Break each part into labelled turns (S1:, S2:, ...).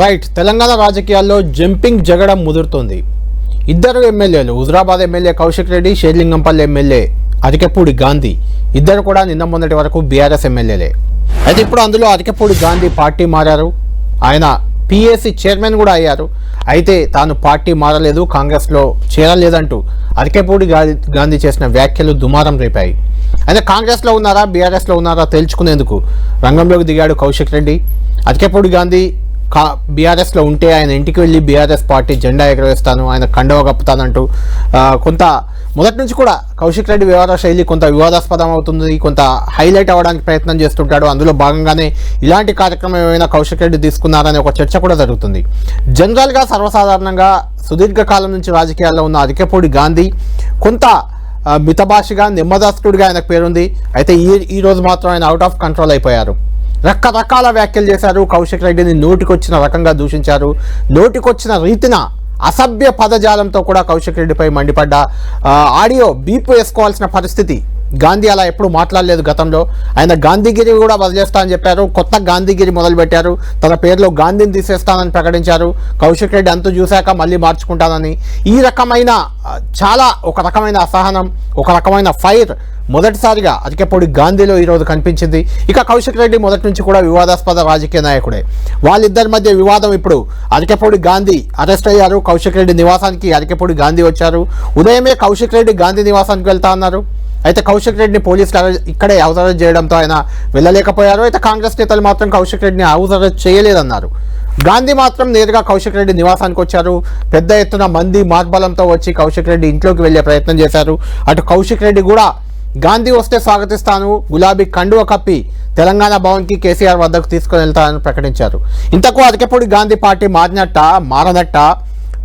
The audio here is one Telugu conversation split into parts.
S1: రైట్ తెలంగాణ రాజకీయాల్లో జంపింగ్ జగడం ముదురుతోంది. ఇద్దరు ఎమ్మెల్యేలు హుజరాబాద్ ఎమ్మెల్యే కౌశిక్ రెడ్డి షేర్లింగంపల్లి ఎమ్మెల్యే అరికెపూడి గాంధీ. ఇద్దరు కూడా నిన్న మొన్నటి వరకు బీఆర్ఎస్ ఎమ్మెల్యేలే. అయితే ఇప్పుడు అందులో అరికెపూడి గాంధీ పార్టీ మారారు. ఆయన పిఎస్సి చైర్మన్ కూడా అయ్యారు. అయితే తాను పార్టీ మారలేదు కాంగ్రెస్లో చేరలేదంటూ అరికెపూడి గాంధీ చేసిన వ్యాఖ్యలు దుమారం రేపాయి. అయితే కాంగ్రెస్లో ఉన్నారా బీఆర్ఎస్లో ఉన్నారా తేల్చుకునేందుకు రంగంలోకి దిగాడు కౌశిక్ రెడ్డి. అరికెపూడి గాంధీ కా బీఆర్ఎస్లో ఉంటే ఆయన ఇంటికి వెళ్ళి బీఆర్ఎస్ పార్టీ జెండా ఎగరవేస్తాను ఆయన కండవ కప్పుతానంటూ కొంత మొదటి నుంచి కూడా కౌశిక్ రెడ్డి వ్యవహార శైలి కొంత వివాదాస్పదం అవుతుంది కొంత హైలైట్ అవ్వడానికి ప్రయత్నం చేస్తుంటాడు. అందులో భాగంగానే ఇలాంటి కార్యక్రమం ఏమైనా కౌశిక్ రెడ్డి తీసుకున్నారనే ఒక చర్చ కూడా జరుగుతుంది. జనరల్గా సర్వసాధారణంగా సుదీర్ఘకాలం నుంచి రాజకీయాల్లో ఉన్న అధికపూడి గాంధీ కొంత మితభాషగా మితభాషిగా ఆయనకు పేరుంది. అయితే ఈ ఈ రోజు మాత్రం ఆయన అవుట్ ఆఫ్ కంట్రోల్ అయిపోయారు. రకరకాల వ్యాఖ్యలు చేశారు. కౌశిక్ రెడ్డిని నోటికొచ్చిన రకంగా దూషించారు. నోటికొచ్చిన రీతిన అసభ్య పదజాలంతో కూడా కౌశిక్ రెడ్డిపై మండిపడ్డ. ఆడియో బీపు వేసుకోవాల్సిన పరిస్థితి గాంధీ అలా ఎప్పుడు మాట్లాడలేదు గతంలో. ఆయన గాంధీగిరి కూడా వదిలేస్తా అని చెప్పారు. కొత్త గాంధీగిరి మొదలుపెట్టారు. తన పేరులో గాంధీని తీసేస్తానని ప్రకటించారు. కౌశిక్ రెడ్డి అంతు చూశాక మళ్ళీ మార్చుకుంటానని. ఈ రకమైన చాలా ఒక రకమైన అసహనం ఒక రకమైన ఫైర్ మొదటిసారిగా అరికెపొడి గాంధీలో ఈరోజు కనిపించింది. ఇక కౌశిక్ రెడ్డి మొదటి నుంచి కూడా వివాదాస్పద రాజకీయ నాయకుడే. వాళ్ళిద్దరి మధ్య వివాదం ఇప్పుడు అరికెపూడి గాంధీ అరెస్ట్ అయ్యారు. కౌశిక్ రెడ్డి నివాసానికి అరికెపొడి గాంధీ వచ్చారు. ఉదయమే కౌశిక్ రెడ్డి గాంధీ నివాసానికి వెళ్తా అన్నారు. అయితే కౌశిక్ రెడ్డిని పోలీసులు అరెస్ట్ ఇక్కడే హౌస్ అరెస్ట్ చేయడంతో ఆయన వెళ్ళలేకపోయారు. అయితే కాంగ్రెస్ నేతలు మాత్రం కౌశిక్ రెడ్డిని హౌస్ అరెస్ట్ చేయలేదన్నారు. గాంధీ మాత్రం నేరుగా కౌశిక్ రెడ్డి నివాసానికి వచ్చారు. పెద్ద ఎత్తున మంది మార్బలంతో వచ్చి కౌశిక్ రెడ్డి ఇంట్లోకి వెళ్ళే ప్రయత్నం చేశారు. అటు కౌశిక్ రెడ్డి కూడా గాంధీ వస్తే స్వాగతిస్తాను. గులాబీ కండువ కప్పి తెలంగాణ భవన్కి కేసీఆర్ వద్దకు తీసుకుని వెళ్తానని ప్రకటించారు. ఇంతకు అరకెపూడి గాంధీ పార్టీ మారినట్ట మారనట్ట?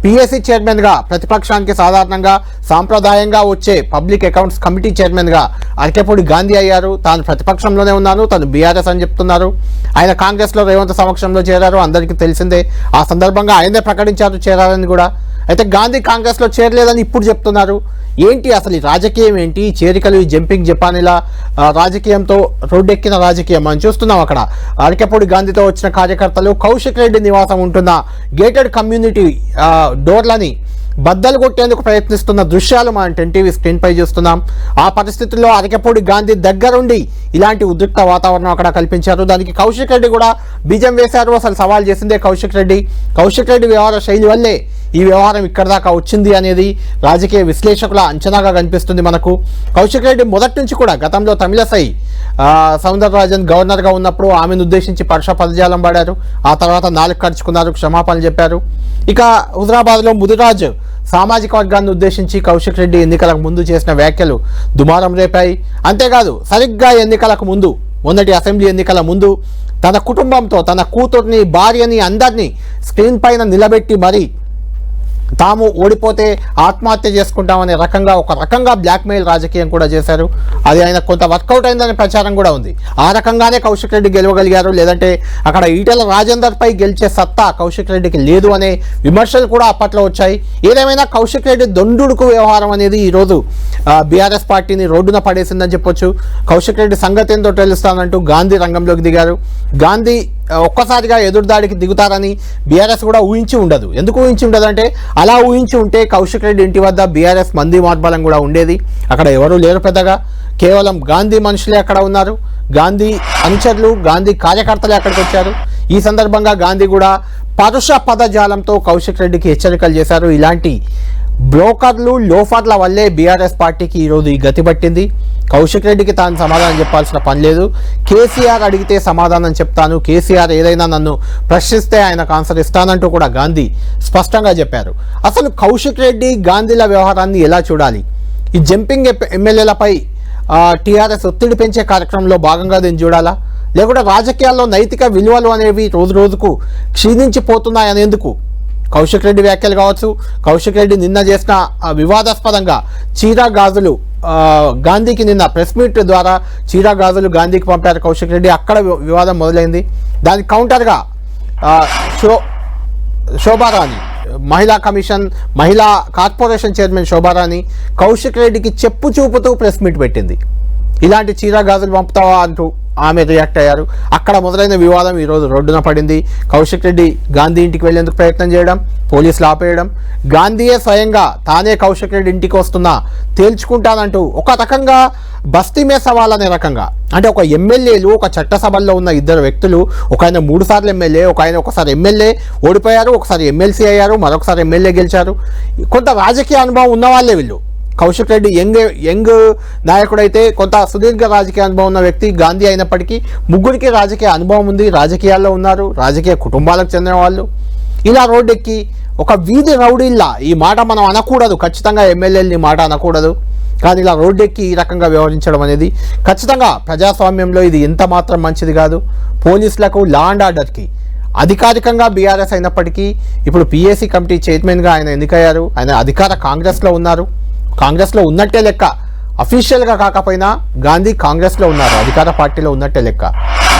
S1: పిఎస్సి చైర్మన్గా ప్రతిపక్షానికి సాధారణంగా సాంప్రదాయంగా వచ్చే పబ్లిక్ అకౌంట్స్ కమిటీ చైర్మన్గా అరకెపూడి గాంధీ అయ్యారు. తాను ప్రతిపక్షంలోనే ఉన్నాను. తను బీఆర్ఎస్ అని చెప్తున్నారు. ఆయన కాంగ్రెస్లో రేవంత్ సమక్షంలో చేరారు. అందరికీ తెలిసిందే. ఆ సందర్భంగా ఆయనే ప్రకటించారు చేరారని కూడా అయితే గాంధీ కాంగ్రెస్లో చేరలేదని ఇప్పుడు చెప్తున్నారు. ఏంటి అసలు ఈ రాజకీయం ఏంటి? చేరికలు ఈ జంపింగ్ జపానీల ఇలా రాజకీయంతో రోడ్డెక్కిన రాజకీయం మనం చూస్తున్నాం అక్కడ. అరకెపూడి గాంధీతో వచ్చిన కార్యకర్తలు కౌశిక్ రెడ్డి నివాసం ఉంటున్న గేటెడ్ కమ్యూనిటీ డోర్లని బద్దలు కొట్టేందుకు ప్రయత్నిస్తున్న దృశ్యాలు మనం టెన్ టీవీ చూస్తున్నాం. ఆ పరిస్థితుల్లో అరకెపూడి గాంధీ దగ్గరుండి ఇలాంటి ఉద్రిక్త వాతావరణం అక్కడ కల్పించారు. దానికి కౌశిక్ రెడ్డి కూడా బీజం వేశారు. అసలు సవాల్ చేసిందే కౌశిక్ రెడ్డి. కౌశిక్ రెడ్డి వ్యవహార శైలి వల్లే ఈ వ్యవహారం ఇక్కడ దాకా వచ్చింది అనేది రాజకీయ విశ్లేషకుల అంచనాగా కనిపిస్తుంది మనకు. కౌశిక్ రెడ్డి మొదటి నుంచి కూడా గతంలో తమిళసై సౌందరరాజన్ గవర్నర్గా ఉన్నప్పుడు ఆమెను ఉద్దేశించి పరుష పదజాలం పడారు ఆ తర్వాత నాలుగు ఖర్చుకున్నారు క్షమాపణలు చెప్పారు. ఇక హుజరాబాద్లో ముదిరాజ్ సామాజిక వర్గాన్ని ఉద్దేశించి కౌశిక్ రెడ్డి ఎన్నికలకు ముందు చేసిన వ్యాఖ్యలు దుమారం రేపాయి. అంతేకాదు సరిగ్గా ఎన్నికలకు ముందు మొన్నటి అసెంబ్లీ ఎన్నికల ముందు తన కుటుంబంతో తన కూతుర్ని భార్యని అందరినీ స్క్రీన్ పైన నిలబెట్టి మరీ తాము ఓడిపోతే ఆత్మహత్య చేసుకుంటామనే రకంగా ఒక రకంగా బ్లాక్మెయిల్ రాజకీయం కూడా చేశారు. అది ఆయన కొంత వర్కౌట్ అయిందనే ప్రచారం కూడా ఉంది. ఆ రకంగానే కౌశిక్ రెడ్డి గెలవగలిగారు. లేదంటే అక్కడ ఈటల రాజేందర్పై గెలిచే సత్తా కౌశిక్ రెడ్డికి లేదు అనే విమర్శలు కూడా అప్పట్లో వచ్చాయి. ఏదేమైనా కౌశిక్ రెడ్డి దొండుడుకు వ్యవహారం అనేది ఈరోజు బీఆర్ఎస్ పార్టీని రోడ్డున పడేసిందని చెప్పొచ్చు. కౌశిక్ రెడ్డి సంగతి ఏందో తెలుస్తానంటూ గాంధీ రంగంలోకి దిగారు. గాంధీ ఒక్కసారిగా ఎదురుదాడికి దిగుతారని బీఆర్ఎస్ కూడా ఊహించి ఉండదు. ఎందుకు ఊహించి ఉండదు అంటే అలా ఊహించి ఉంటే కౌశిక్ రెడ్డి ఇంటి వద్ద బీఆర్ఎస్ మంది మార్బలం కూడా ఉండేది. అక్కడ ఎవరూ లేరు పెద్దగా. కేవలం గాంధీ మనుషులే అక్కడ ఉన్నారు. గాంధీ అనుచరులు గాంధీ కార్యకర్తలే అక్కడికి వచ్చారు. ఈ సందర్భంగా గాంధీ కూడా పరుష పదజాలంతో కౌశిక్ రెడ్డికి హెచ్చరికలు చేశారు. ఇలాంటి బ్రోకర్లు లోఫర్ల వల్లే బీఆర్ఎస్ పార్టీకి ఈరోజు ఈ గతి పట్టింది. కౌశిక్ రెడ్డికి తాను సమాధానం చెప్పాల్సిన పని లేదు. కేసీఆర్ అడిగితే సమాధానం చెప్తాను. కేసీఆర్ ఏదైనా నన్ను ప్రశ్నిస్తే ఆయనకు ఆన్సర్ ఇస్తానంటూ కూడా గాంధీ స్పష్టంగా చెప్పారు. అసలు కౌశిక్ రెడ్డి గాంధీల వ్యవహారాన్ని ఎలా చూడాలి? ఈ జంపింగ్ ఎమ్మెల్యేలపై టీఆర్ఎస్ ఒత్తిడి పెంచే కార్యక్రమంలో భాగంగా దీన్ని చూడాలా? లేకుంటే రాజకీయాల్లో నైతిక విలువలు అనేవి రోజు రోజుకు క్షీణించిపోతున్నాయనేందుకు కౌశిక్ రెడ్డి వ్యాఖ్యలు కావచ్చు. కౌశిక్ రెడ్డి నిన్న చేసిన వివాదాస్పదంగా చీరా గాజులు గాంధీకి నిన్న ప్రెస్ మీట్ ద్వారా చీరా గాజులు గాంధీకి పంపారు కౌశిక్ రెడ్డి. అక్కడ వివాదం మొదలైంది. దానికి కౌంటర్గా షో శోభారాణి మహిళా కమిషన్ మహిళా కార్పొరేషన్ చైర్మన్ శోభారాణి కౌశిక్ రెడ్డికి చెప్పు చూపుతూ ప్రెస్ మీట్ పెట్టింది. ఇలాంటి చీరా గాజులు పంపుతావా అంటూ ఆమె రియాక్ట్ అయ్యారు. అక్కడ మొదలైన వివాదం ఈరోజు రోడ్డున పడింది. కౌశిక్ రెడ్డి గాంధీ ఇంటికి వెళ్ళేందుకు ప్రయత్నం చేయడం పోలీసులు ఆపేయడం గాంధీయే స్వయంగా తానే కౌశిక్ రెడ్డి ఇంటికి వస్తున్నా తేల్చుకుంటానంటూ ఒక రకంగా బస్తీ మే సవాల్ అనే రకంగా. అంటే ఒక ఎమ్మెల్యేలు ఒక చట్టసభల్లో ఉన్న ఇద్దరు వ్యక్తులు ఒక ఆయన మూడు సార్లు ఎమ్మెల్యే ఒక ఆయన ఒకసారి ఎమ్మెల్యే ఓడిపోయారు ఒకసారి ఎమ్మెల్సీ అయ్యారు మరొకసారి ఎమ్మెల్యే గెలిచారు. కొంత రాజకీయ అనుభవం ఉన్న వాళ్ళే వీళ్ళు. కౌశిక్ రెడ్డి యంగ్ యంగ్ నాయకుడైతే కొంత సుదీర్ఘ రాజకీయ అనుభవం ఉన్న వ్యక్తి గాంధీ అయినప్పటికీ ముగ్గురికి రాజకీయ అనుభవం ఉంది రాజకీయాల్లో ఉన్నారు రాజకీయ కుటుంబాలకు చెందిన వాళ్ళు. ఇలా రోడ్డెక్కి ఒక వీధి రౌడీల్లా ఈ మాట మనం అనకూడదు. ఖచ్చితంగా ఎమ్మెల్యేలని మాట అనకూడదు. కానీ ఇలా రోడ్డెక్కి ఈ రకంగా వ్యవహరించడం అనేది ఖచ్చితంగా ప్రజాస్వామ్యంలో ఇది ఎంత మాత్రం మంచిది కాదు. పోలీసులకు లా అండ్ ఆర్డర్కి అధికారికంగా బీఆర్ఎస్ అయినప్పటికీ ఇప్పుడు పిఎస్సి కమిటీ చైర్మన్గా ఆయన ఎన్నికయ్యారు. ఆయన అధికార కాంగ్రెస్లో ఉన్నారు. కాంగ్రెస్లో ఉన్నట్టే లెక్క. అఫీషియల్గా కాకపోయినా గాంధీ కాంగ్రెస్లో ఉన్నారు అధికార పార్టీలో ఉన్నట్టే లెక్క.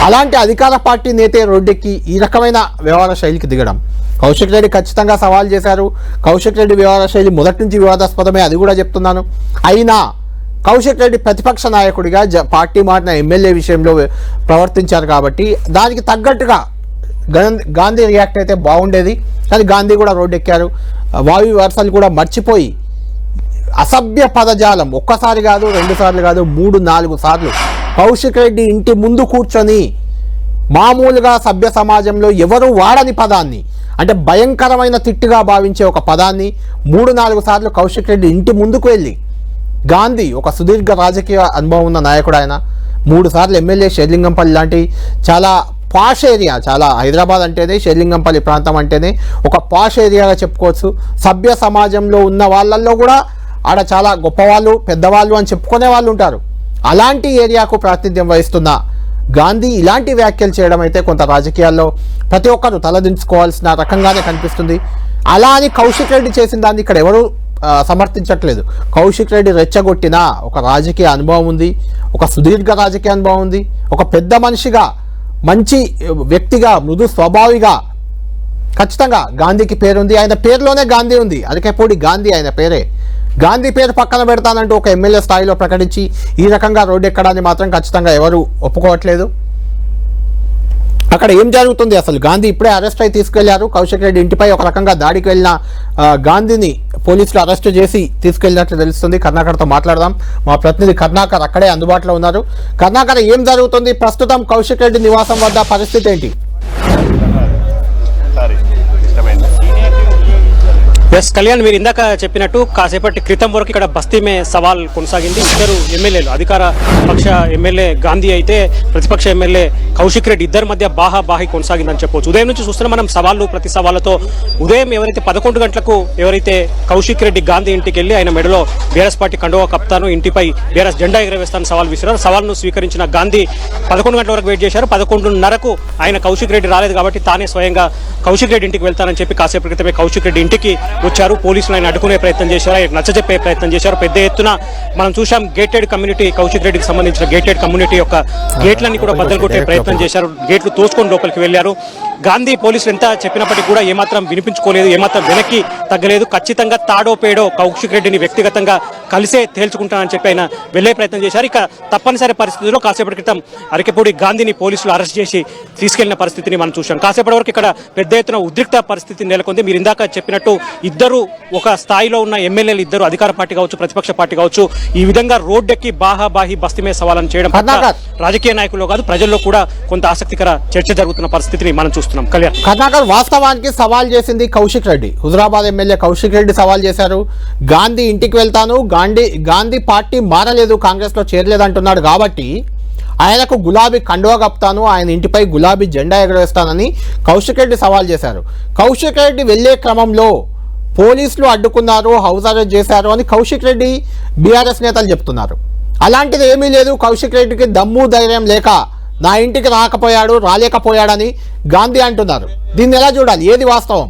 S1: అలాంటి అధికార పార్టీ నేతే రోడ్డెక్కి ఈ రకమైన వ్యవహార శైలికి దిగడం. కౌశిక్ రెడ్డి ఖచ్చితంగా సవాల్ చేశారు. కౌశిక్ రెడ్డి వ్యవహార శైలి మొదటి నుంచి వివాదాస్పదమే అది కూడా చెప్తున్నాను. అయినా కౌశిక్ రెడ్డి ప్రతిపక్ష నాయకుడిగా జ పార్టీ మారిన ఎమ్మెల్యే విషయంలో ప్రవర్తించారు కాబట్టి దానికి తగ్గట్టుగా గాంధీ గాంధీ రియాక్ట్ అయితే బాగుండేది. కానీ గాంధీ కూడా రోడ్డు ఎక్కారు వాయు వర్షాలు కూడా మర్చిపోయి అసభ్య పదజాలం. ఒక్కసారి కాదు రెండు సార్లు కాదు మూడు నాలుగు సార్లు. కౌశిక్ రెడ్డి ఇంటి ముందు కూర్చొని మామూలుగా సభ్య సమాజంలో ఎవరు వాడని పదాన్ని అంటే భయంకరమైన తిట్టుగా భావించే ఒక పదాన్ని మూడు నాలుగు సార్లు కౌశిక్ రెడ్డి ఇంటి ముందుకు వెళ్ళి గాంధీ ఒక సుదీర్ఘ రాజకీయ అనుభవం ఉన్న నాయకుడు ఆయన మూడు సార్లు ఎమ్మెల్యే షెర్లింగంపల్లి లాంటి చాలా పాష్ ఏరియా చాలా హైదరాబాద్ అంటేనే షెర్లింగంపల్లి ప్రాంతం అంటేనే ఒక పాష్ ఏరియాగా చెప్పుకోవచ్చు. సభ్య సమాజంలో ఉన్న వాళ్ళల్లో కూడా ఆడ చాలా గొప్పవాళ్ళు పెద్దవాళ్ళు అని చెప్పుకునే వాళ్ళు ఉంటారు. అలాంటి ఏరియాకు ప్రాతినిధ్యం వహిస్తున్న గాంధీ ఇలాంటి వ్యాఖ్యలు చేయడం అయితే కొంత రాజకీయాల్లో ప్రతి ఒక్కరు తలదించుకోవాల్సిన రకంగానే కనిపిస్తుంది. అలా అని కౌశిక్ రెడ్డి చేసిన దాన్ని ఇక్కడ ఎవరు సమర్థించట్లేదు. కౌశిక్ రెడ్డి రెచ్చగొట్టిన ఒక రాజకీయ అనుభవం ఉంది ఒక సుదీర్ఘ రాజకీయ అనుభవం ఉంది. ఒక పెద్ద మనిషిగా మంచి వ్యక్తిగా మృదు స్వభావిగా ఖచ్చితంగా గాంధీకి పేరుంది. ఆయన పేరులోనే గాంధీ ఉంది. అరకెపూడి గాంధీ ఆయన పేరే. గాంధీ పేరు పక్కన పెడతానంటూ ఒక ఎమ్మెల్యే స్థాయిలో ప్రకటించి ఈ రకంగా రోడ్డు ఎక్కడాన్ని మాత్రం ఖచ్చితంగా ఎవరు ఒప్పుకోవట్లేదు. అక్కడ ఏం జరుగుతుంది? అసలు గాంధీ ఇప్పుడే అరెస్ట్ అయి తీసుకెళ్ళారు. కౌశిక్ రెడ్డి ఇంటిపై ఒక రకంగా దాడికి వెళ్ళిన గాంధీని పోలీసులు అరెస్ట్ చేసి తీసుకెళ్ళినట్లు తెలుస్తుంది. కర్ణాకర్తో మాట్లాడదాం. మా ప్రతినిధి కర్ణాకర్ అక్కడే అందుబాటులో ఉన్నారు. కర్ణాకర్ ఏం జరుగుతుంది? ప్రస్తుతం కౌశిక్ రెడ్డి నివాసం వద్ద పరిస్థితి ఏంటి?
S2: ఎస్ కళ్యాణ్ మీరు ఇందాక చెప్పినట్టు కాసేపటి క్రితం వరకు ఇక్కడ బస్తీమే సవాల్ కొనసాగింది. ఇద్దరు ఎమ్మెల్యేలు అధికార పక్ష ఎమ్మెల్యే గాంధీ అయితే ప్రతిపక్ష ఎమ్మెల్యే కౌశిక్ రెడ్డి ఇద్దరి మధ్య బాహా బాహి కొనసాగిందని చెప్పొచ్చు. ఉదయం నుంచి చూస్తున్న మనం సవాళ్ళు ప్రతి సవాళ్ళతో ఉదయం ఎవరైతే పదకొండు గంటలకు ఎవరైతే కౌశిక్ రెడ్డి గాంధీ ఇంటికి వెళ్ళి ఆయన మెడలో బీఆర్ఎస్ పార్టీ కండువా కప్తాను ఇంటిపై బీఆర్ఎస్ జెండా ఎగరవేస్తాను సవాల్ విసిరారు. సవాల్ను స్వీకరించిన గాంధీ పదకొండు గంటల వరకు వెయిట్ చేశారు. పదకొండున్నరకు ఆయన కౌశిక్ రెడ్డి రాలేదు కాబట్టి తానే స్వయంగా కౌశిక్ రెడ్డి ఇంటికి వెళ్తానని చెప్పి కాసేపు క్రితమే కౌశిక్ రెడ్డి ఇంటికి వచ్చారు. పోలీసులు ఆయన అడ్డుకునే ప్రయత్నం చేశారు. ఆయన నచ్చజెప్పే ప్రయత్నం చేశారు. పెద్ద ఎత్తున మనం చూశాం గేటెడ్ కమ్యూనిటీ కౌశిక్ రెడ్డికి సంబంధించిన గేటెడ్ కమ్యూనిటీ యొక్క గేట్లన్నీ కూడా బద్దలు కొట్టే ప్రయత్నం చేశారు. గేట్లు తోసుకొని లోపలికి వెళ్ళారు గాంధీ పోలీసులు ఎంత చెప్పినప్పటికీ కూడా ఏమాత్రం వినిపించుకోలేదు ఏమాత్రం వెనక్కి తగ్గలేదు. ఖచ్చితంగా తాడో పేడో కౌశిక్ రెడ్డిని వ్యక్తిగతంగా కలిసే తేల్చుకుంటానని చెప్పి ఆయన వెళ్ళే ప్రయత్నం చేశారు. ఇక తప్పనిసరి పరిస్థితుల్లో కాసేపటి క్రితం అరకెపూడి గాంధీని పోలీసులు అరెస్ట్ చేసి తీసుకెళ్ళిన పరిస్థితిని మనం చూశాం. కాసేపటి వరకు ఇక్కడ పెద్ద ఎత్తున ఉద్రిక్త పరిస్థితి నెలకొంది. మీరు ఇందాక చెప్పినట్టు ఇద్దరు ఒక స్థాయిలో ఉన్న ఎమ్మెల్యేలు ఇద్దరు అధికార పార్టీ కావచ్చు ప్రతిపక్ష పార్టీ కావచ్చు ఈ విధంగా రోడ్డెక్కి బాహా బాహి బస్తీమే సవాలని చేయడం. రాజకీయ నాయకుల్లో కాదు ప్రజల్లో కూడా కొంత ఆసక్తికర చర్చ జరుగుతున్న పరిస్థితిని మనం చూస్తున్నాం. కళ్యాణ్.
S1: కర్ణాకర్ వాస్తవానికి సవాల్ చేసింది కౌశిక్ రెడ్డి. హుజరాబాద్ ఎమ్మెల్యే కౌశిక్ రెడ్డి సవాల్ చేశారు. గాంధీ ఇంటికి వెళ్తాను గాంధీ గాంధీ పార్టీ మారలేదు కాంగ్రెస్లో చేరలేదు అంటున్నాడు కాబట్టి ఆయనకు గులాబీ కండువా కప్తాను ఆయన ఇంటిపై గులాబీ జెండా ఎగరవేస్తానని కౌశిక్ రెడ్డి సవాల్ చేశారు. కౌశిక్ రెడ్డి వెళ్ళే క్రమంలో పోలీసులు అడ్డుకున్నారు హౌస్ అరెస్ట్ చేశారు అని కౌశిక్ రెడ్డి బీఆర్ఎస్ నేతలు చెప్తున్నారు. అలాంటిది ఏమీ లేదు కౌశిక్ రెడ్డికి దమ్ము ధైర్యం లేక నా ఇంటికి రాకపోయాడు రాలేకపోయాడని గాంధీ అంటున్నారు. దీన్ని ఎలా చూడాలి? ఏది వాస్తవం?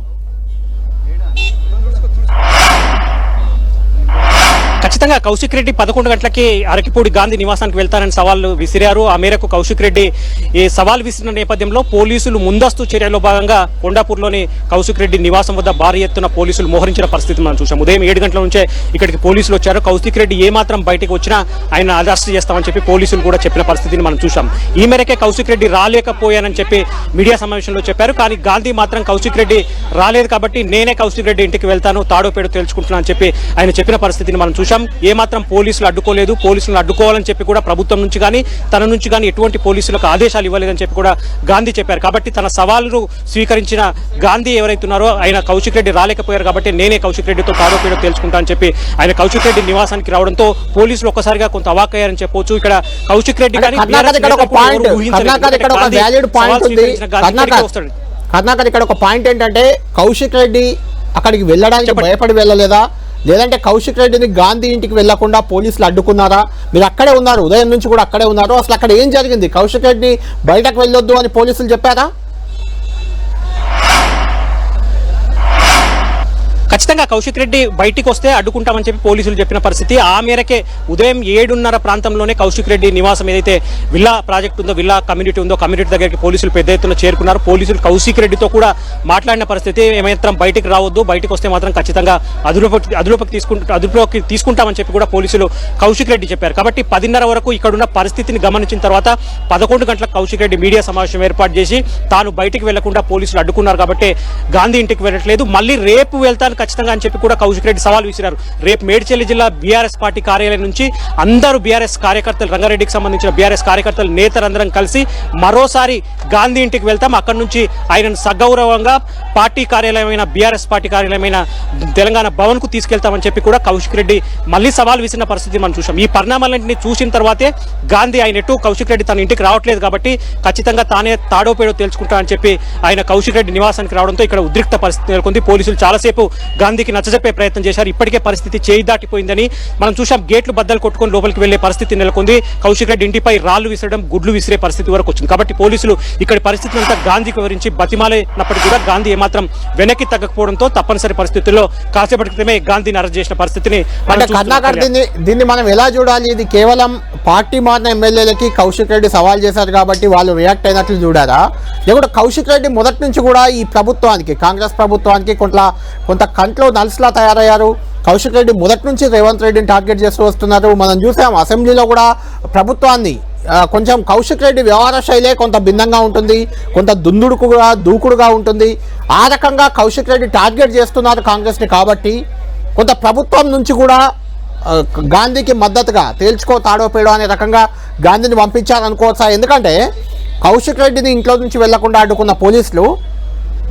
S2: ఖచ్చితంగా కౌశిక్ రెడ్డి పదకొండు గంటలకి అరకిపూడి గాంధీ నివాసానికి వెళ్తారని సవాళ్ళు విసిరారు. ఆ మేరకు కౌశిక్ రెడ్డి ఈ సవాల్ విసిరిన నేపథ్యంలో పోలీసులు ముందస్తు చర్యలో భాగంగా కొండాపూర్లోని కౌశిక్ రెడ్డి నివాసం వద్ద భారీ ఎత్తున పోలీసులు మోహరించిన పరిస్థితి మనం చూసాం ఉదయం ఏడు గంటల నుంచే ఇక్కడికి పోలీసులు వచ్చారు. కౌశిక్ రెడ్డి ఏమాత్రం బయటకు వచ్చినా ఆయన అరెస్ట్ చేస్తామని చెప్పి పోలీసులు కూడా చెప్పిన పరిస్థితిని మనం చూసాం ఈ మేరకే కౌశిక్ రెడ్డి రాలేకపోయానని చెప్పి మీడియా సమావేశంలో చెప్పారు. కానీ గాంధీ మాత్రం కౌశిక్ రెడ్డి రాలేదు కాబట్టి నేనే కౌశిక్ రెడ్డి ఇంటికి వెళ్తాను తాడోపేడు తెలుసుకుంటున్నా అని చెప్పి ఆయన చెప్పిన పరిస్థితిని మనం చూసాం ఏమాత్రం పోలీసులు అడ్డుకోలేదు. పోలీసులను అడ్డుకోవాలని చెప్పి కూడా ప్రభుత్వం నుంచి కానీ తన నుంచి కానీ ఎటువంటి పోలీసులకు ఆదేశాలు ఇవ్వలేదని చెప్పి కూడా గాంధీ చెప్పారు. కాబట్టి తన సవాలును స్వీకరించిన గాంధీ ఎవరైతున్నారో ఆయన కౌశిక్ రెడ్డి రాలేకపోయారు కాబట్టి నేనే కౌశిక్ రెడ్డితో తాడోపేడో తెలుసుకుంటా అని చెప్పి ఆయన కౌశిక్ రెడ్డి నివాసానికి రావడంతో పోలీసులు ఒక్కసారిగా కొంత అవాక్కయ్యారని చెప్పొచ్చు. ఇక్కడ కౌశిక్ రెడ్డి కానీ
S1: కర్ణాకర్ ఇక్కడ ఒక పాయింట్
S2: సవాల్
S1: ఏంటంటే కౌశిక్ రెడ్డి అక్కడికి వెళ్ళడానికి. భయపడి వెళ్ళలేదా? లేదంటే కౌశిక్ రెడ్డిని గాంధీ ఇంటికి వెళ్ళకుండా పోలీసులు అడ్డుకున్నారా? మీరు అక్కడే ఉన్నారు ఉదయం నుంచి కూడా అక్కడే ఉన్నారు. అసలు అక్కడ ఏం జరిగింది? కౌశిక్ రెడ్డి బయటకు వెళ్ళొద్దు అని పోలీసులు చెప్పారా?
S2: ఖచ్చితంగా కౌశిక్ రెడ్డి బయటికి వస్తే అడ్డుకుంటామని చెప్పి పోలీసులు చెప్పిన పరిస్థితి. ఆ మేరకే ఉదయం ఏడున్నర ప్రాంతంలోనే కౌశిక్ రెడ్డి నివాసం ఏదైతే విల్లా ప్రాజెక్ట్ ఉందో విల్లా కమ్యూనిటీ ఉందో కమ్యూనిటీ దగ్గరికి పోలీసులు పెద్ద ఎత్తున చేరుకున్నారు. పోలీసులు కౌశిక్ రెడ్డితో కూడా మాట్లాడిన పరిస్థితి ఏమాత్రం బయటికి రావద్దు బయటికి వస్తే మాత్రం ఖచ్చితంగా అదుపులోకి అదుపులోకి తీసుకుంటా అదుపులోకి తీసుకుంటామని చెప్పి కూడా పోలీసులు కౌశిక్ రెడ్డి చెప్పారు. కాబట్టి పదిన్నర వరకు ఇక్కడున్న పరిస్థితిని గమనించిన తర్వాత పదకొండు గంటలకు కౌశిక్ రెడ్డి మీడియా సమావేశం ఏర్పాటు చేసి తాను బయటికి వెళ్ళకుండా పోలీసులు అడ్డుకున్నారు కాబట్టి గాంధీ ఇంటికి వెళ్ళట్లేదు. మళ్ళీ రేపు వెళ్తాను ఖచ్చితంగా అని చెప్పి కూడా కౌశిక్ రెడ్డి సవాల్ విసిరారు. రేపు మేడ్చల్లి జిల్లా బీఆర్ఎస్ పార్టీ కార్యాలయం నుంచి అందరూ బీఆర్ఎస్ కార్యకర్తలు రంగారెడ్డికి సంబంధించిన బీఆర్ఎస్ కార్యకర్తలు నేతలందరం కలిసి మరోసారి గాంధీ ఇంటికి వెళ్తాం. అక్కడి నుంచి ఆయనను సగౌరవంగా పార్టీ కార్యాలయమైన బీఆర్ఎస్ పార్టీ కార్యాలయమైన తెలంగాణ భవన్కు తీసుకెళ్తామని చెప్పి కూడా కౌశిక్ రెడ్డి మళ్ళీ సవాల్ విసిరిన పరిస్థితి మనం చూసాం ఈ పరిణామాలన్నింటినీ చూసిన తర్వాతే గాంధీ ఆయన ఎటు కౌశిక్ రెడ్డి తన ఇంటికి రావట్లేదు కాబట్టి ఖచ్చితంగా తానే తాడోపేడో తెలుసుకుంటానని చెప్పి ఆయన కౌశిక్ రెడ్డి నివాసానికి రావడంతో ఇక్కడ ఉద్రిక్త పరిస్థితి నెలకొంది. పోలీసులు చాలాసేపు గాంధీ గాంధీకి నచ్చజెప్పే ప్రయత్నం చేశారు. ఇప్పటికే పరిస్థితి చేయి దాటిపోయిందని మనం చూసాం గేట్లు బద్దలు కొట్టుకొని లోపలికి వెళ్ళే పరిస్థితి నెలకొంది. కౌశిక్ రెడ్డి ఇంటిపై రాళ్ళు విసరడం గుడ్లు విసిరే పరిస్థితి వరకు వచ్చింది. కాబట్టి పోలీసులు ఇక్కడ పరిస్థితిని అంతా గాంధీకి వివరించి బతిమాలేనప్పటికీ కూడా గాంధీ ఏమాత్రం వెనక్కి తగ్గకపోవడంతో తప్పనిసరి పరిస్థితుల్లో కాసేపటి క్రితమే గాంధీని అరెస్ట్ చేసిన పరిస్థితిని.
S1: కర్ణాకర్ దీన్ని దీన్ని మనం ఎలా చూడాలి? ఇది కేవలం పార్టీ మారిన ఎమ్మెల్యేలకి కౌశిక్ రెడ్డి సవాల్ చేశారు కాబట్టి వాళ్ళు రియాక్ట్ అయినట్లు చూడారా? లేకుంటే కౌశిక్ రెడ్డి మొదటి నుంచి కూడా ఈ ప్రభుత్వానికి కాంగ్రెస్ ప్రభుత్వానికి కొంత కొంత కంట్లో నల్స్లా తయారయ్యారు. కౌశిక్ రెడ్డి మొదటి నుంచి రేవంత్ రెడ్డిని టార్గెట్ చేస్తూ వస్తున్నారు. మనం చూసాం అసెంబ్లీలో కూడా ప్రభుత్వాన్ని కొంచెం కౌశిక్ రెడ్డి వ్యవహార శైలే కొంత భిన్నంగా ఉంటుంది. కొంత దుందుడుకుగా దూకుడుగా ఉంటుంది. ఆ రకంగా కౌశిక్ రెడ్డి టార్గెట్ చేస్తున్నారు కాంగ్రెస్ని కాబట్టి కొంత ప్రభుత్వం నుంచి కూడా గాంధీకి మద్దతుగా తేల్చుకో తాడోపేడో అనే రకంగా గాంధీని పంపించారనుకోవచ్చా? ఎందుకంటే కౌశిక్ రెడ్డిని ఇంట్లో నుంచి వెళ్ళకుండా అడ్డుకున్న పోలీసులు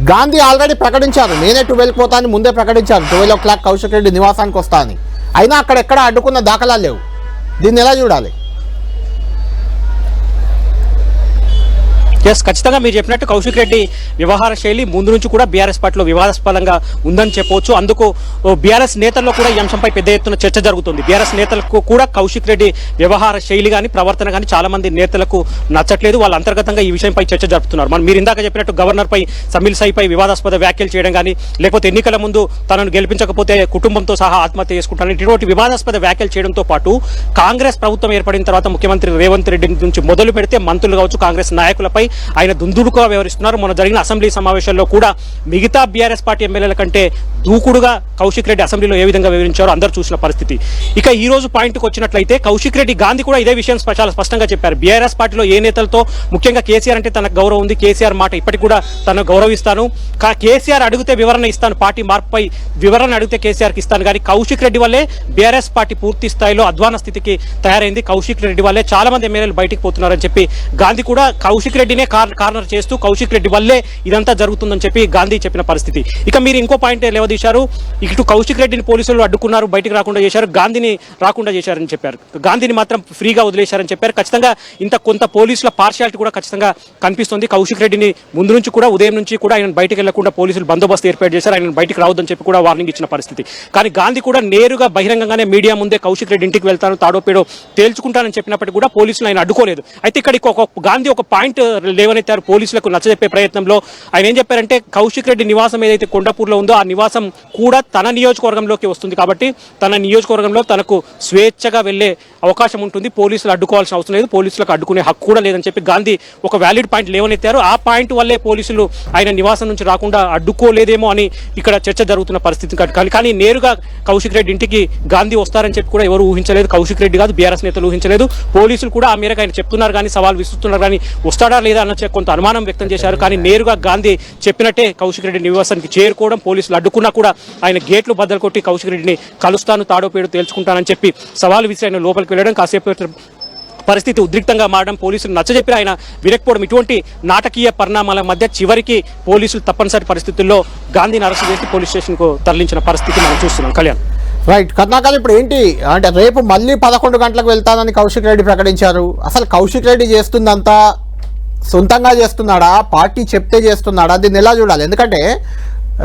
S1: గాంధీ ఆల్రెడీ ప్రకటించారు. నేనే ట్వెల్వ్ పోతాను ముందే ప్రకటించారు twelve o'clock Kaushik Reddy నివాసానికి వస్తా అని అయినా అక్కడ ఎక్కడ అడ్డుకున్న దాఖలాలు లేవు. దీన్ని ఎలా చూడాలి?
S2: ఎస్ ఖచ్చితంగా మీరు చెప్పినట్టు కౌశిక్ రెడ్డి వ్యవహార శైలి ముందు నుంచి కూడా బీఆర్ఎస్ పార్టీలో వివాదాస్పదంగా ఉందని చెప్పవచ్చు అందుకు బీఆర్ఎస్ నేతల్లో కూడా ఈ అంశంపై పెద్ద ఎత్తున చర్చ జరుగుతుంది. బీఆర్ఎస్ నేతలకు కూడా కౌశిక్ రెడ్డి వ్యవహార శైలి కానీ ప్రవర్తన కానీ చాలా మంది నేతలకు నచ్చట్లేదు. వాళ్ళ అంతర్గతంగా ఈ విషయంపై చర్చ జరుపుతున్నారు. మనం మీరు ఇందాక చెప్పినట్టు గవర్నర్పై సమిల్ సాయిపై వివాదాస్పద వ్యాఖ్యలు చేయడం కానీ లేకపోతే ఎన్నికల ముందు తనను గెలిపించకపోతే కుటుంబంతో సహా ఆత్మహత్య చేసుకుంటారని ఇటువంటి వివాదాస్పద వ్యాఖ్యలు చేయడంతో పాటు కాంగ్రెస్ ప్రభుత్వం ఏర్పడిన తర్వాత ముఖ్యమంత్రి రేవంత్ రెడ్డి నుంచి మొదలు పెడితే మంత్రులు కావచ్చు కాంగ్రెస్ నాయకులపై ఆయన దుందుడుగా వ్యవహరిస్తున్నారు. మొన్న జరిగిన అసెంబ్లీ సమావేశాల్లో కూడా మిగతా బీఆర్ఎస్ పార్టీ ఎమ్మెల్యేల కంటే దూకుడుగా కౌశిక్ రెడ్డి అసెంబ్లీలో ఏ విధంగా వివరించారో అందరూ చూసిన పరిస్థితి. ఇక ఈ రోజు పాయింట్కి వచ్చినట్లయితే కౌశిక్ రెడ్డి గాంధీ కూడా ఇదే విషయం చాలా స్పష్టంగా చెప్పారు. బీఆర్ఎస్ పార్టీలో ఏ నేతలతో ముఖ్యంగా కేసీఆర్ అంటే తనకు గౌరవం ఉంది. కేసీఆర్ మాట ఇప్పటికి కూడా తను గౌరవిస్తాను. కేసీఆర్ అడిగితే వివరణ ఇస్తాను. పార్టీ మార్పుపై వివరణ అడిగితే కేసీఆర్కి ఇస్తాను. కానీ కౌశిక్ రెడ్డి వల్లే బీఆర్ఎస్ పార్టీ పూర్తి స్థాయిలో అధ్వాన స్థితికి తయారైంది. కౌశిక్ రెడ్డి వల్లే చాలా మంది ఎమ్మెల్యేలు బయటికి పోతున్నారని చెప్పి గాంధీ కూడా కౌశిక్ రెడ్డిని ఆయనే కార్నర్ చేస్తూ కౌశిక్ రెడ్డి వల్లే ఇదంతా జరుగుతుందని చెప్పి గాంధీ చెప్పిన పరిస్థితి. ఇక మీరు ఇంకో పాయింట్ లేవదీశారు. ఇటు కౌశిక్ రెడ్డిని పోలీసులు అడ్డుకున్నారు బయటకు రాకుండా చేశారు గాంధీని రాకుండా చేశారని చెప్పారు. గాంధీని మాత్రం ఫ్రీగా వదిలేశారని చెప్పారు. ఖచ్చితంగా ఇంత కొంత పోలీసుల పార్షియాలిటీ కూడా ఖచ్చితంగా కనిపిస్తుంది. కౌశిక్ రెడ్డిని ముందు నుంచి కూడా ఉదయం నుంచి కూడా ఆయన బయటకు వెళ్ళకుండా పోలీసులు బందోబస్తు ఏర్పాటు చేశారు. ఆయన బయటకు రావద్దని చెప్పి కూడా వార్నింగ్ ఇచ్చిన పరిస్థితి. కానీ గాంధీ కూడా నేరుగా బహిరంగంగానే మీడియా ముందే కౌశిక్ రెడ్డి ఇంటికి వెళ్తాను తాడోపేడో తేల్చుకుంటానని చెప్పినప్పటికీ కూడా పోలీసులు ఆయన అడ్డుకోలేదు. అయితే ఇక్కడ ఒక గాంధీ ఒక పాయింట్ లేవనెత్తారు. పోలీసులకు నచ్చజెప్పే ప్రయత్నంలో ఆయన ఏం చెప్పారంటే కౌశిక్ రెడ్డి నివాసం ఏదైతే కొండపూర్లో ఉందో ఆ నివాసం కూడా తన నియోజకవర్గంలోకి వస్తుంది కాబట్టి తన నియోజకవర్గంలో తనకు స్వేచ్ఛగా వెళ్ళే అవకాశం ఉంటుంది. పోలీసులు అడ్డుకోవాల్సిన అవసరం లేదు. పోలీసులకు అడ్డుకునే హక్కు కూడా లేదని చెప్పి గాంధీ ఒక వ్యాలిడ్ పాయింట్ లేవనెత్తారు. ఆ పాయింట్ వల్లే పోలీసులు ఆయన నివాసం నుంచి రాకుండా అడ్డుకోలేదేమో అని ఇక్కడ చర్చ జరుగుతున్న పరిస్థితి కానీ కానీ నేరుగా కౌశిక్ రెడ్డి ఇంటికి గాంధీ వస్తారని చెప్పి కూడా ఎవరు ఊహించలేదు. కౌశిక్ రెడ్డి కాదు బీఆర్ఎస్ నేతలు ఊహించలేదు. పోలీసులు కూడా ఆ మేరకు ఆయన చెప్తున్నారు కానీ సవాల్ విసురుతున్నారు కానీ వస్తాడా లేదా అన్న కొంత అనుమానం వ్యక్తం చేశారు. కానీ నేరుగా గాంధీ చెప్పినట్టే కౌశిక్ రెడ్డి నివాసానికి చేరుకోవడం పోలీసులు అడ్డుకున్నా కూడా ఆయన గేట్లు బద్దలు కొట్టి కౌశిక్ రెడ్డిని కలుస్తాను తాడోపేడు తేల్చుకుంటానని చెప్పి సవాల్ విసిరి ఆయన లోపలికి వెళ్ళడం కాసేపు పరిస్థితి ఉద్రిక్తంగా మారడం పోలీసులు నచ్చజెప్పి ఆయన విరక్పోవడం. ఇటువంటి నాటకీయ పరిణామాల మధ్య చివరికి పోలీసులు తప్పనిసరి పరిస్థితుల్లో గాంధీని అరెస్ట్ చేసి పోలీస్ స్టేషన్కు తరలించిన పరిస్థితి మనం చూస్తున్నాం. కళ్యాణ్.
S1: రైట్ కర్ణాకర్ ఇప్పుడు ఏంటి? అంటే రేపు మళ్ళీ పదకొండు గంటలకు వెళ్తానని కౌశిక్ రెడ్డి ప్రకటించారు. అసలు కౌశిక్ రెడ్డి చేస్తుందంతా సొంతంగా చేస్తున్నాడా? పార్టీ చెప్తే చేస్తున్నాడా? దీన్ని ఎలా చూడాలి? ఎందుకంటే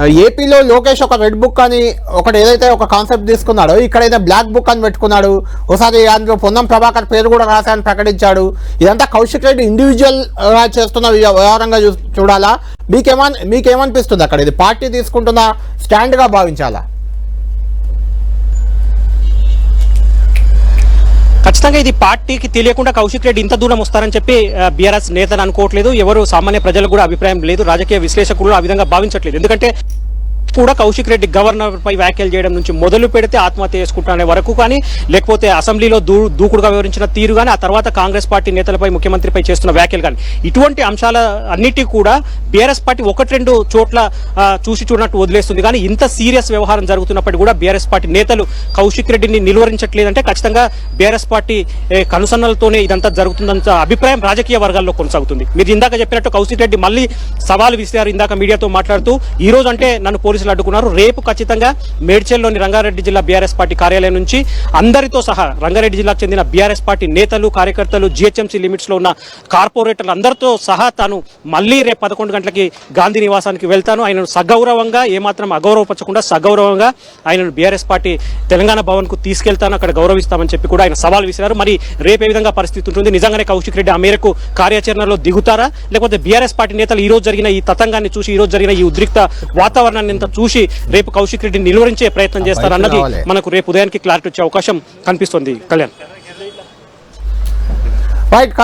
S1: ఏపీలో లోకేష్ ఒక రెడ్ బుక్ అని ఒకటి ఏదైతే ఒక కాన్సెప్ట్ తీసుకున్నాడో ఇక్కడైతే బ్లాక్ బుక్ అని పెట్టుకున్నాడు. ఒకసారి అందులో పొన్నం ప్రభాకర్ పేరు కూడా రాశాయని ప్రకటించాడు. ఇదంతా కౌశిక్ రెడ్డి ఇండివిజువల్ చేస్తున్న వ్యవహారంగా చూ- చూడాలా? మీకేమన్ మీకేమనిపిస్తుంది అక్కడ? ఇది పార్టీ తీసుకుంటున్న స్టాండ్గా భావించాలా?
S2: ఖచ్చితంగా ఇది పార్టీకి తెలియకుండా కౌశిక్ రెడ్డి ఇంత దూరం వస్తారని చెప్పి బీఆర్ఎస్ నేతలు అనుకోవట్లేదు. ఎవరు సామాన్య ప్రజలకు కూడా అభిప్రాయం లేదు. రాజకీయ విశ్లేషకులు ఆ విధంగా భావించట్లేదు. ఎందుకంటే కూడా కౌశిక్ రెడ్డి గవర్నర్ పై వ్యాఖ్యలు చేయడం నుంచి మొదలు పెడితే ఆత్మహత్య చేసుకుంటానే వరకు కానీ లేకపోతే అసెంబ్లీలో దూ దూకుడుగా వివరించిన తీరు కానీ ఆ తర్వాత కాంగ్రెస్ పార్టీ నేతలపై ముఖ్యమంత్రిపై చేస్తున్న వ్యాఖ్యలు కానీ ఇటువంటి అంశాల అన్నిటి కూడా బీఆర్ఎస్ పార్టీ ఒకటి రెండు చోట్ల చూసి చూడనట్టు వదిలేస్తుంది. కానీ ఇంత సీరియస్ వ్యవహారం జరుగుతున్నప్పటికీ కూడా బీఆర్ఎస్ పార్టీ నేతలు కౌశిక్ రెడ్డిని నిలువరించట్లేదంటే ఖచ్చితంగా బీఆర్ఎస్ పార్టీ కనుసన్నలతోనే ఇదంతా జరుగుతుందంత అభిప్రాయం రాజకీయ వర్గాల్లో కొనసాగుతుంది. మీరు ఇందాక చెప్పినట్టు కౌశిక్ రెడ్డి మళ్ళీ సవాల్ విసిరారు ఇందాక మీడియాతో మాట్లాడుతూ ఈ రోజు అంటే నన్ను పోలీసులు అడ్డుకున్నారు. రేపు ఖచ్చితంగా మేడ్చల్లోని రంగారెడ్డి జిల్లా బీఆర్ఎస్ పార్టీ కార్యాలయం నుంచి అందరితో సహా రంగారెడ్డి జిల్లాకు చెందిన బీఆర్ఎస్ పార్టీ నేతలు కార్యకర్తలు జిహెచ్ఎంసీ లిమిట్స్లో ఉన్న కార్పొరేటర్లు అందరితో సహా తాను మళ్ళీ రేపు పదకొండు గంటలకి గాంధీ నివాసానికి వెళ్తాను. ఆయనను సగౌరవంగా ఏమాత్రం అగౌరవపరచకుండా సగౌరవంగా ఆయనను బీఆర్ఎస్ పార్టీ తెలంగాణ భవన్కు తీసుకెళ్తాను. అక్కడ గౌరవిస్తామని చెప్పి కూడా ఆయన సవాల్ విసిరారు. మరి రేపు ఏ విధంగా పరిస్థితి ఉంటుంది? నిజంగానే కౌశిక్ రెడ్డి ఆ మేరకు కార్యాచరణలో దిగుతారా? లేకపోతే బీఆర్ఎస్ పార్టీ నేతలు ఈ రోజు జరిగిన ఈ తతంగాన్ని చూసి ఈ రోజు జరిగిన ఈ ఉద్రిక్త వాతావరణాన్ని ఎంత చూసి రేపు కౌశిక్ రెడ్డిని నిలువరించే ప్రయత్నం చేస్తారన్నది. మనకు రేపు ఉదయానికి క్లారిటీ వచ్చే అవకాశం కనిపిస్తుంది కళ్యాణ్
S1: రైట్